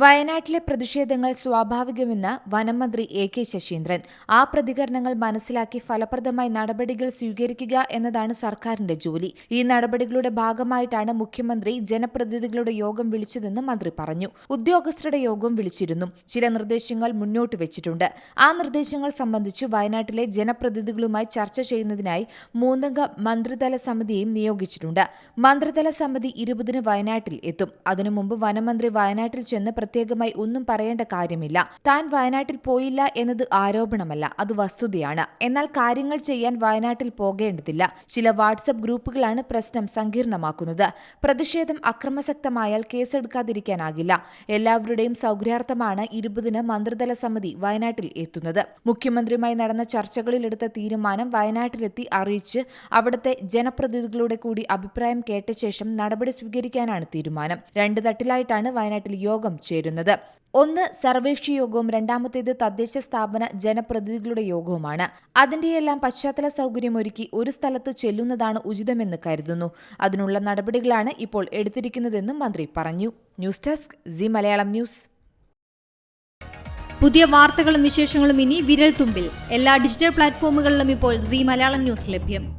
വയനാട്ടിലെ പ്രതിഷേധങ്ങൾ സ്വാഭാവികമെന്ന് വനംമന്ത്രി എ കെ ശശീന്ദ്രൻ. ആ പ്രതികരണങ്ങൾ മനസ്സിലാക്കി ഫലപ്രദമായി നടപടികൾ സ്വീകരിക്കുക എന്നതാണ് സർക്കാരിന്റെ ജോലി. ഈ നടപടികളുടെ ഭാഗമായിട്ടാണ് മുഖ്യമന്ത്രി ജനപ്രതിനിധികളുടെ യോഗം വിളിച്ചതെന്ന് മന്ത്രി പറഞ്ഞു. ഉദ്യോഗസ്ഥരുടെ യോഗം വിളിച്ചിരുന്നു. ചില നിർദ്ദേശങ്ങൾ മുന്നോട്ട് വെച്ചിട്ടുണ്ട്. ആ നിർദ്ദേശങ്ങൾ സംബന്ധിച്ച് വയനാട്ടിലെ ജനപ്രതിനിധികളുമായി ചർച്ച ചെയ്യുന്നതിനായി മൂന്നംഗ മന്ത്രിതല സമിതിയെയും നിയോഗിച്ചിട്ടുണ്ട്. മന്ത്രിതല സമിതി ഇരുപതിന് വയനാട്ടിൽ എത്തും. അതിനു മുമ്പ് വനമന്ത്രി വയനാട്ടിൽ ചെന്ന് പ്രത്യേകമായി ഒന്നും പറയേണ്ട കാര്യമില്ല. താൻ വയനാട്ടിൽ പോയില്ല എന്നത് ആരോപണമല്ല അത് വസ്തുതയാണ്. എന്നാൽ കാര്യങ്ങൾ ചെയ്യാൻ വയനാട്ടിൽ പോകേണ്ടതില്ല. ചില വാട്സപ്പ് ഗ്രൂപ്പുകളാണ് പ്രശ്നം സങ്കീർണമാക്കുന്നത്. പ്രതിഷേധം അക്രമസക്തമായാൽ കേസെടുക്കാതിരിക്കാനാകില്ല. എല്ലാവരുടെയും സൗകര്യാർത്ഥമാണ് ഇരുപതിന് മന്ത്രിതല സമിതി വയനാട്ടിൽ എത്തുന്നത്. മുഖ്യമന്ത്രിയുമായി നടന്ന ചർച്ചകളിലെടുത്ത തീരുമാനം വയനാട്ടിലെത്തി അറിയിച്ച് അവിടുത്തെ ജനപ്രതിനിധികളുടെ കൂടി അഭിപ്രായം കേട്ട ശേഷം നടപടി സ്വീകരിക്കാനാണ് തീരുമാനം. രണ്ട് തട്ടിലായിട്ടാണ് വയനാട്ടിൽ യോഗം ചേരുന്നത്. ഒന്ന് സർവേക്ഷി യോഗവും രണ്ടാമത്തേത് തദ്ദേശ സ്ഥാപന ജനപ്രതിനിധികളുടെ യോഗവുമാണ്. അതിന്റെയെല്ലാം പശ്ചാത്തല സൗകര്യമൊരുക്കി ഒരു സ്ഥലത്ത് ചെല്ലുന്നതാണ് ഉചിതമെന്ന് കരുതുന്നു. അതിനുള്ള നടപടികളാണ് ഇപ്പോൾ എടുത്തിരിക്കുന്നതെന്നും മന്ത്രി പറഞ്ഞു. News desk Zee Malayalam news. പുതിയ വാർത്തകളും വിശേഷങ്ങളും ഇനി വിരൽ തുമ്പിൽ എല്ലാ ഡിജിറ്റൽ പ്ലാറ്റ്ഫോമുകളിലും ഇപ്പോൾ സി മലയാളം ന്യൂസ് ലഭ്യം.